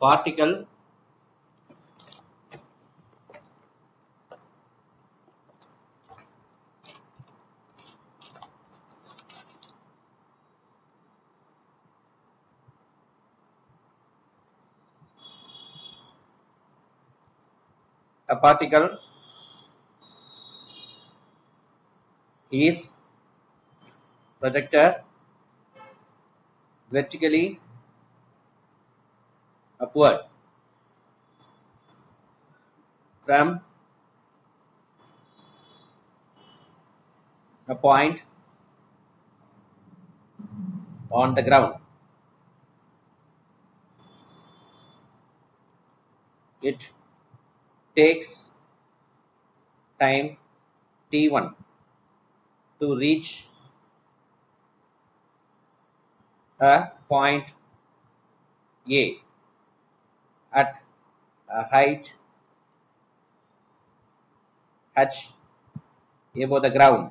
particle a particle is projected vertically upward from a point on the ground. It takes time t1 to reach a point A at a height h above the ground.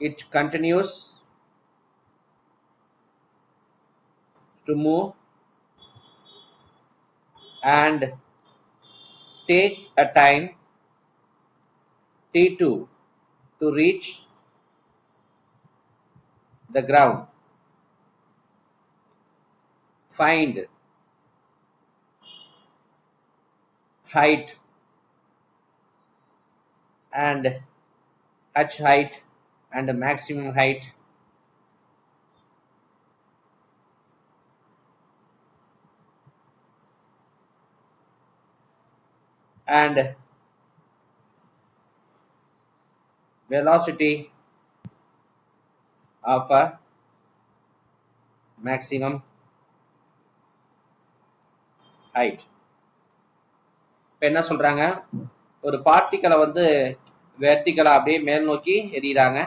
It continues to move and take a time t2 to reach the ground. Find height and h height and maximum height. And velocity of a maximum height இப்போ என்ன சொல்கிறாங்க ஒரு பார்ட்டிக்கலை வந்து வெர்டிக்கலாக அப்படியே மேல் நோக்கி எறிகிறாங்க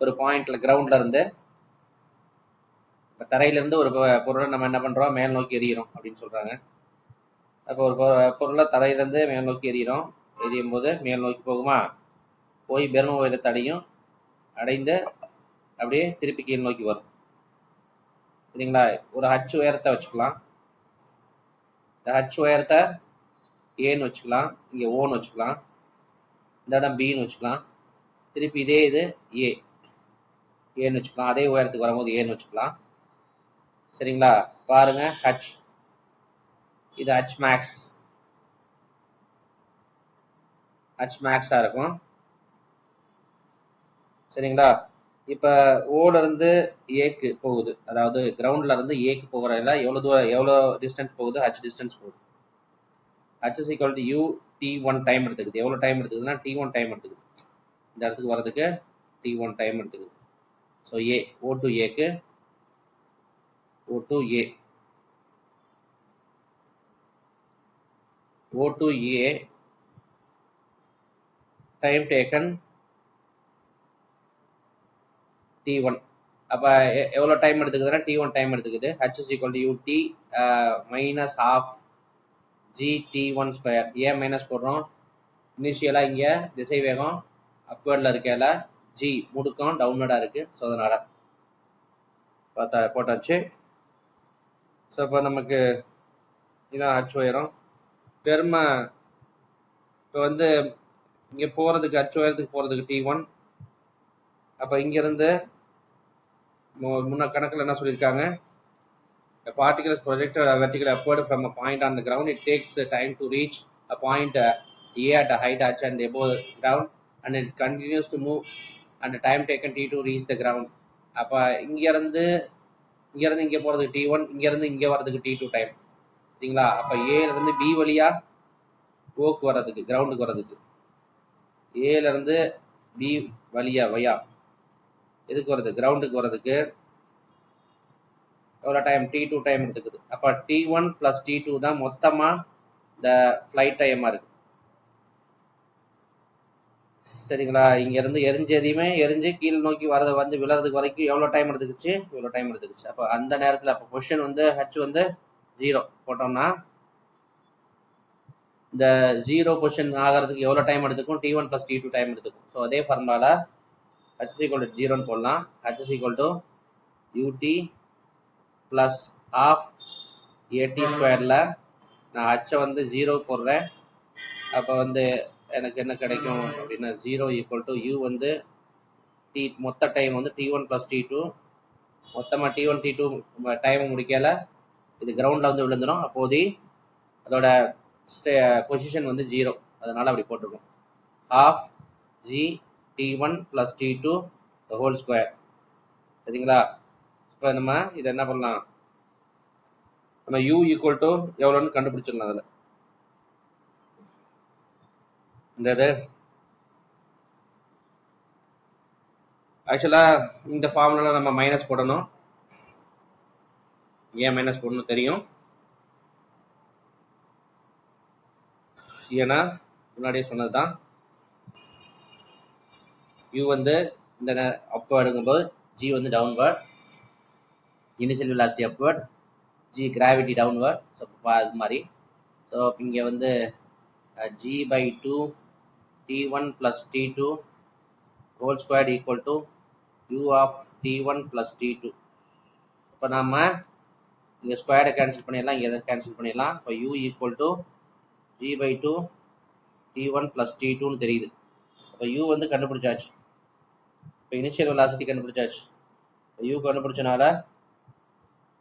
ஒரு பாயிண்டில் கிரவுண்ட்லேருந்து இப்போ தரையிலேருந்து ஒரு பொருளை நம்ம என்ன பண்ணுறோம் மேல் நோக்கி எறிகிறோம் அப்படின்னு சொல்கிறாங்க அப்போ ஒரு பொ- பொருளை தரையிலேருந்து மேல் நோக்கி எறிகிறோம் எரியும் போது மேல் நோக்கி போகுமா? போய் பெரும உயரத்தை அடையும். அடைந்து அப்படியே திருப்பி கீழ் நோக்கி வரும். சரிங்களா? ஒரு அச்சு உயரத்தை வச்சுக்கலாம். இந்த ஹச் உயரத்தை ஏன்னு வச்சுக்கலாம் இங்கே ஓன்னு வச்சுக்கலாம் இந்த இடம் பின்னு வச்சுக்கலாம். திருப்பி இதே இது ஏ ஏன்னு வச்சுக்கலாம் அதே உயரத்துக்கு வரும்போது ஏன்னு வச்சுக்கலாம். சரிங்களா? பாருங்க ஹச் இது ஹச் மேக்ஸ் ஹச் மேக்ஸாக இருக்கும். சரிங்களா? இப்ப ஓல இருந்து ஏக்கு போகுது. அதாவது கிரவுண்ட்ல இருந்து ஏக்கு போகிறதுல எவ்வளவு தூரம் எவ்வளவு டிஸ்டன்ஸ் போகுது? ஹச் டிஸ்டன்ஸ் போகுது. H is equal to u t one time எடுத்துக்குது. எவ்வளவு டைம் எடுத்துக்குதுன்னா டி ஒன் டைம் எடுத்துக்குது. இந்த இடத்துக்கு வர்றதுக்கு டி ஒன் டைம் எடுத்துக்குது. ஸோ ஏ ஓ டு ஏக்கு O to A O to A time taken t one அப்போ எவ்வளோ டைம் எடுத்துக்குதுன்னா டி ஒன் டைம் எடுத்துக்குது. H is equal u t minus half g t one square ஏன் minus போடுறோம்? இனிஷியலாக இங்கே திசை வேகம் அப்வேர்டில் இருக்கையில ஜி முடுக்கம் டவுன்வர்டாக இருக்குது ஸோ அதனால் பார்த்தா போட்டாச்சு. ஸோ இப்போ நமக்கு இதான் ஹச் உயரம். பெருமை இப்போ வந்து இங்கே போகிறதுக்கு ஹச் உயரத்துக்கு போகிறதுக்கு டி ஒன் அப்போ இங்கேருந்து முன்ன கணக்கில் என்ன சொல்லியிருக்காங்க A particle is projected vertically upward from a point on the ground. It takes the time to reach a point uh, A at a height h and above the ground, and it continues to move, and the time taken t to reach the ground. அப்ப இங்க இருந்து இங்க இருந்து இங்க போறதுக்கு D one இங்க இருந்து இங்க வர்றதுக்கு டி டூ டைம் சரிங்களா அப்ப ஏல இருந்து பி வழியா ஓக்கு வர்றதுக்கு கிரவுண்டுக்கு வர்றதுக்கு ஏல இருந்து பி வழியா வையா இதுக்கு வருது கிரவுண்டுக்கு வர்றதுக்கு எவ்வளோ டைம் டி டூ டைம் எடுத்துக்குது. அப்போ t one plus t two தான் மொத்தமாக இந்த ஃப்ளைட் டைமாக இருக்கு. சரிங்களா? இங்கேருந்து எரிஞ்சு எதையுமே எரிஞ்சு கீழே நோக்கி வரதை வந்து விழறதுக்கு வரைக்கும் எவ்வளோ டைம் எடுத்துக்கிச்சு? இவ்வளோ டைம் எடுத்துக்கிச்சு. அப்போ அந்த நேரத்தில் அப்போ கொஷின் வந்து ஹச் வந்து ஜீரோ போட்டோம்னா இந்த ஜீரோ கொஷின் ஆகிறதுக்கு எவ்வளோ டைம் எடுத்துக்கும்? T one plus t two time எடுத்துக்கும். ஸோ அதே ஃபார்முலாவில் ஹச் ஈக்குவல் டு ஜீரோன்னு போடலாம். H is equal to u t plus half a t ஸ்கொயரில் நான் ஹச்சை வந்து ஜீரோ போடுறேன். அப்போ வந்து எனக்கு என்ன கிடைக்கும் அப்படின்னா ஜீரோ ஈக்குவல் டு யூ வந்து டி மொத்த டைம் வந்து t one plus t two மொத்தமாக t one t two time முடிக்கல. இது கிரவுண்டில் வந்து விழுந்துடும் அப்போது அதோட ஸ்டே பொசிஷன் வந்து ஜீரோ அதனால் அப்படி போட்டிருக்கோம் half g t one plus t two the whole square சரிங்களா? இப்போ நம்ம இதை என்ன பண்ணலாம்? நம்ம யூ ஈக்குவல் டு எவ்வளோன்னு கண்டுபிடிச்சிடலாம் அதில். இந்த இது ஆக்சுவலாக இந்த ஃபார்முலாவில் நம்ம மைனஸ் போடணும். ஏன் மைனஸ் போடணும் தெரியும்? ஏன்னா முன்னாடியே சொன்னது தான் யூ வந்து இந்த அப்வேர்டுங்கும்போது ஜி வந்து downward initial velocity upward g gravity downward so அது மாதிரி. ஸோ இங்கே வந்து g by two t one plus t two whole square equal to u of t one plus t two இப்போ நாம் இங்கே ஸ்கொயரை கேன்சல் பண்ணிடலாம் இங்கே எதை கேன்சல் பண்ணிடலாம்? இப்போ u equal to g by two t one plus t டூன்னு தெரியுது. இப்போ யூ வந்து கண்டுபிடிச்சாச்சு. இப்போ இனிஷியல் வெலாசிட்டி கண்டுபிடிச்சாச்சு. யூ கண்டுபிடிச்சனால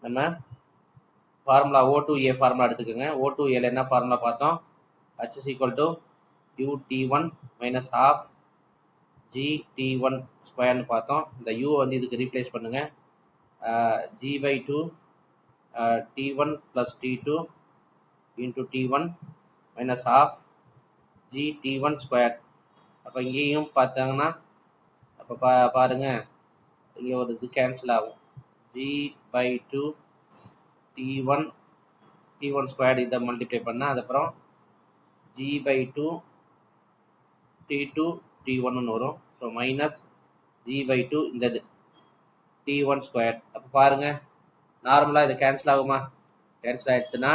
நம்ம formula O to A formula எடுத்துக்கோங்க. ஓ டூ ஏல என்ன ஃபார்முலா பார்த்தோம்? H is equal to u t one minus half g t one ஸ்கொயர்னு பார்த்தோம். இந்த யூ வந்து இதுக்கு ரீப்ளேஸ் பண்ணுங்க. G by two t one plus t two into t one minus half g t one square அப்போ இங்கேயும் பார்த்தாங்கன்னா இப்போ பா பாருங்க. இங்கே ஒரு இது கேன்சல் ஆகும். G by two t one t one square இதை மல்டிப்ளை பண்ணால் அதுக்கப்புறம் g by two t two t ஒன்னு வரும். So minus g by two இந்த இது டி ஒன் ஸ்கொயர் அப்போ பாருங்க. நார்மலாக இது கேன்சல் ஆகுமா? கேன்சல் ஆகிடுச்சுன்னா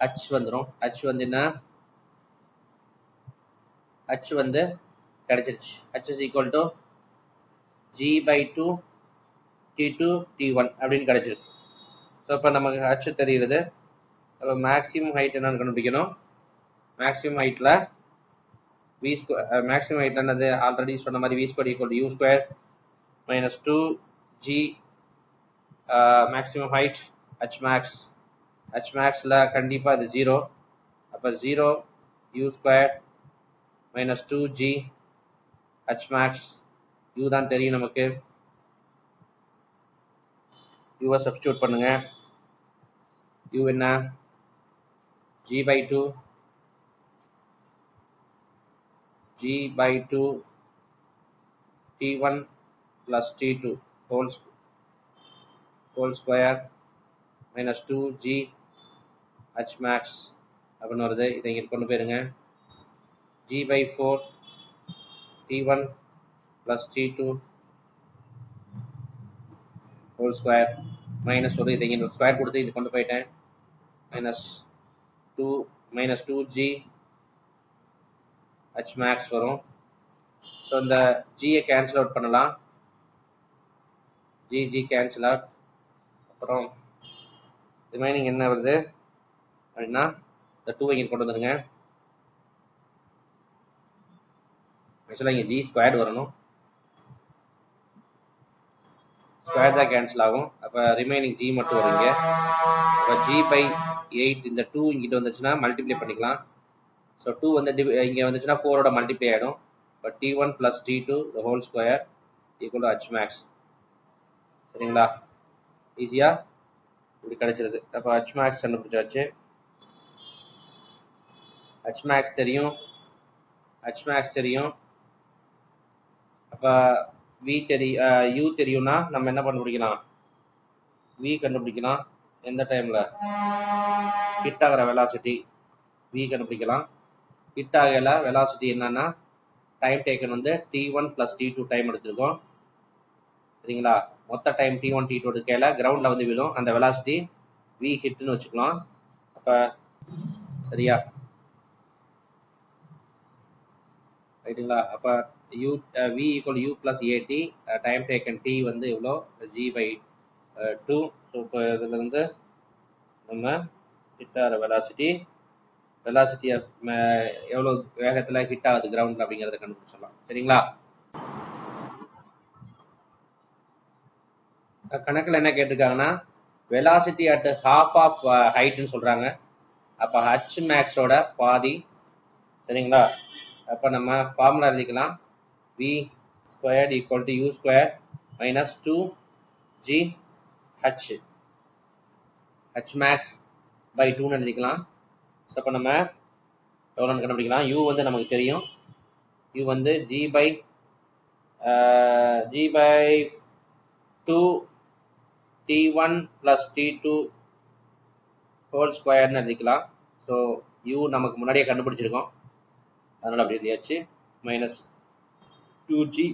ஹச் வந்துடும் ஹச் வந்து என்ன? ஹச் வந்து கிடைச்சிருச்சு. H is equal to g by two t two t one அப்படின்னு கிடைச்சிருக்கு. ஸோ இப்போ நமக்கு ஹச் தெரிகிறது அப்போ மேக்ஸிமம் ஹைட் என்னன்னு கண்டுபிடிக்கணும். மேக்ஸிமம் ஹைட்டில் வி ஸ்கொயர் மேக்ஸிமம் ஹைட் என்னது? ஆல்ரெடி சொன்ன மாதிரி v square equal u square minus two g maximum height H max H மேக்ஸில் கண்டிப்பாக இது ஜீரோ அப்போ zero u square minus two g H max u தான் தெரியும் நமக்கு. யூவை சப்ஸ்டியூட் பண்ணுங்க. யூ என்ன? G by two g by two t one plus t two whole whole square minus two g H max அப்படின்னு வருது. இதை இங்கே கொண்டு போயிருங்க. G by four t one plus t two whole square minus ஒரு இதை இங்கே ஸ்கொயர் கொடுத்து இது கொண்டு போயிட்டேன். Minus two minus two g H max வரும். ஸோ இந்த ஜியை கேன்சல் அவுட் பண்ணலாம். ஜி ஜி கேன்சல் அவுட் அப்புறம் ரிமைனிங் என்ன வருது? அப்படின்னா இந்த டூ இங்கே கொண்டு வந்துடுங்க ஆக்சுவலாக இங்கே ஜி ஸ்கொயர்டு வரணும். ஸ்கொயர் தான் கேன்சல் ஆகும். அப்போ ரிமைனிங் ஜி மட்டும் வரும் இங்கே. அப்போ ஜி பை எயிட் இந்த டூ இங்கிட்ட வந்துச்சுன்னா மல்டிப்ளை பண்ணிக்கலாம். ஸோ டூ வந்து டி இங்கே வந்துச்சுன்னா ஃபோரோட மல்டிப்ளை ஆகிடும் இப்போ t one plus t two the whole square equal to H max சரிங்களா? ஈஸியாக இப்படி கிடைச்சிருது. அப்போ ஹச் மேக்ஸ் கண்டுபிடிச்சாச்சு. ஹச் மேக்ஸ் தெரியும். ஹச் மேக்ஸ் தெரியும். அப்போ வி தெரியும் யூ தெரியும்னா நம்ம என்ன கண்டுபிடிக்கலாம்? வி கண்டுபிடிக்கலாம். எந்த டைமில் ஹிட் ஆகிற வெலாசிட்டி வி கண்டுபிடிக்கலாம். ஹிட் ஆகல வெலாசிட்டி என்னன்னா டைம் டேக்கன் வந்து t one plus t two time எடுத்திருக்கோம். சரிங்களா? மொத்த time t one t two எடுக்கையில் கிரவுண்டில் வந்து விழும். அந்த வெலாசிட்டி வி ஹிட்னு வச்சுக்கலாம். அப்போ சரியா? ரைட்டுங்களா அப்போ u v equal u plus a t time taken t வந்து இவ்வளோ g by two uh, so இப்போ இதுல இருந்து நம்ம ஹிட் ஆகிற வெலாசிட்டி வெலாசிட்டி எவ்வளோ வேகத்தில் ஹிட் ஆகுது கிரவுண்டில் அப்படிங்கிறத கண்டுபிடிச்சிடலாம். சரிங்களா? கணக்கில் என்ன கேட்டிருக்காங்கன்னா வெலாசிட்டி அட் ஹாஃப் ஆஃப் ஹைட்னு சொல்கிறாங்க அப்போ ஹச் மேக்ஸோட பாதி சரிங்களா? அப்போ நம்ம ஃபார்முலா எழுதிக்கலாம். V square equal to u square minus two g h. H max by டூன்னு எழுதிக்கலாம். ஸோ அப்போ நம்ம எவ்வளோன்னு கண்டுபிடிக்கலாம். யூ வந்து நமக்கு தெரியும். யூ வந்து g by g by two t one plus t two whole ஸ்கொயர்னு எழுதிக்கலாம். ஸோ யூ நமக்கு முன்னாடியே கண்டுபிடிச்சிருக்கோம். அதனால் அப்படி எழுதியாச்சு. Minus two g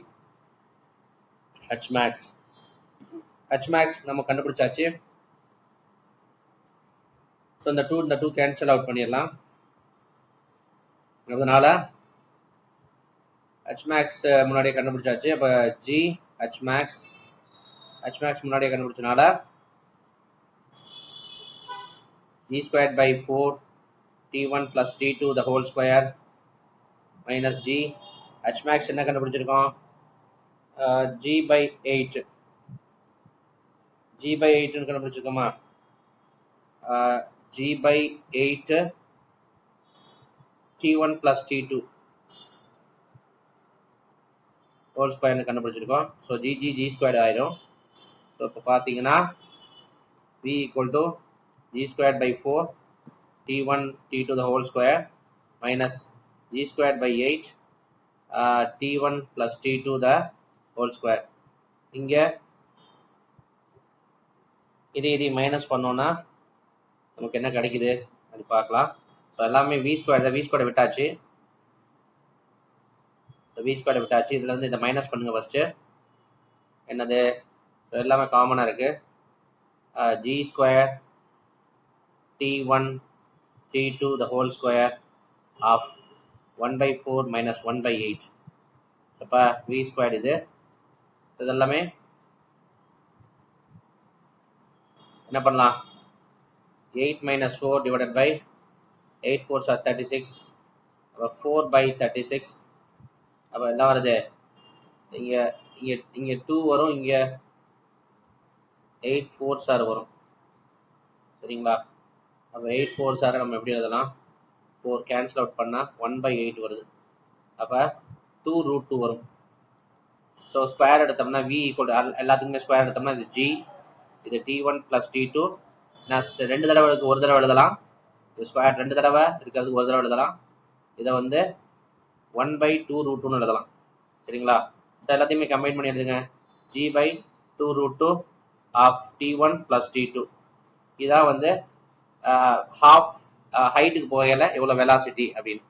H max H max நம்ம கண்டுபிடிச்சாச்சு. ஸோ இந்த டூ இந்த டூ கேன்சல் அவுட் பண்ணிடலாம். அதனால ஹச் மேக்ஸ் முன்னாடியே கண்டுபிடிச்சாச்சு. அப்போ g H max H max முன்னாடியே கண்டுபிடிச்சனால by squared by 4 t1 plus t2 the whole square minus g h max என்ன கண்டுபிடிச்சிருக்கோம் uh, g by 8 g by 8 னு கண்டுபிடிச்சிருக்கோமா uh, g by 8 t1 plus t2 whole ஸ்கொயர்னு கண்டுபிடிச்சிருக்கோம் so g g g square ஆயிரும் so இப்போ பார்த்தீங்கன்னா v equal to g squared by 4 t1 t2 the whole square minus g squared by 8 uh, Uh, t1 plus t2 the whole square. இங்க இது இது minus பண்ணோம்னா நமக்கு என்ன கிடைக்குது? அது பார்க்கலாம். ஸோ எல்லாமே வி ஸ்கொயர் வி ஸ்கொயர் விட்டாச்சு. வி ஸ்கொயர் விட்டாச்சு. இதுல இருந்து இதை மைனஸ் பண்ணுங்க ஃபர்ஸ்ட் என்னது? எல்லாமே காமனாக இருக்கு. G square t1 t2 the whole square of 1 by 4 minus 1 by 8 அப்போ v squared இது. இதெல்லாமே என்ன பண்ணலாம்? 8 minus 4 divided by 8 4s are 36 அப்போ 4 by 36 அப்போ என்ன வருது? இங்க இங்க இங்க 2 வரும் இங்க 8 4s are வரும். சரிங்களா? அப்போ எயிட் ஃபோர் சாரை நம்ம எப்படி எழுதலாம்? ஃபோர் கேன்சல் அவுட் பண்ணால் ஒன் பை எயிட் வருது. அப்போ டூ ரூட் டூ வரும். ஸோ ஸ்கொயர் எடுத்தோம்னா வி ஈக்குவல் எல்லாத்துக்குமே ஸ்கொயர் எடுத்தோம்னா இது ஜி இது T one plus T two நான் ரெண்டு தடவை இருக்கு ஒரு தடவை எழுதலாம். இது ஸ்கொயர் ரெண்டு தடவை இருக்கிறதுக்கு ஒரு தடவை எழுதலாம். இதை வந்து ஒன் பை டூ ரூட் டூன்னு எழுதலாம். சரிங்களா? ஸோ எல்லாத்தையுமே கம்பைன் பண்ணி எழுதுங்க. G by two root two of T one plus T two இதான் வந்து ஹாஃப் ஹைட்டுக்கு போகையில எவ்வளோ வெலாசிட்டி அப்படின்னு.